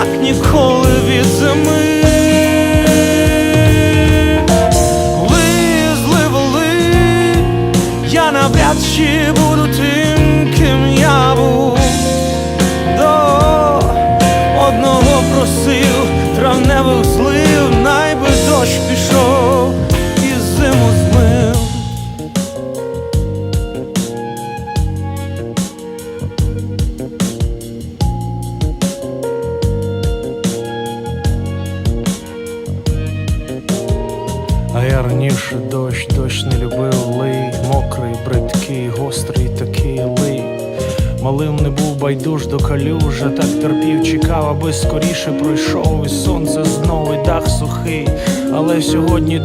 як ніколи від зими. Лизли воли, я навряд чи буду тим, ким я був до одного просив. А я раніше дощ, дощ не любив лий, мокрий, бридкий, гострий такий лий. Малим не був байдуж до калюжа, так терпів, чекав, аби скоріше пройшов, і сонце знову, і дах сухий. Але сьогодні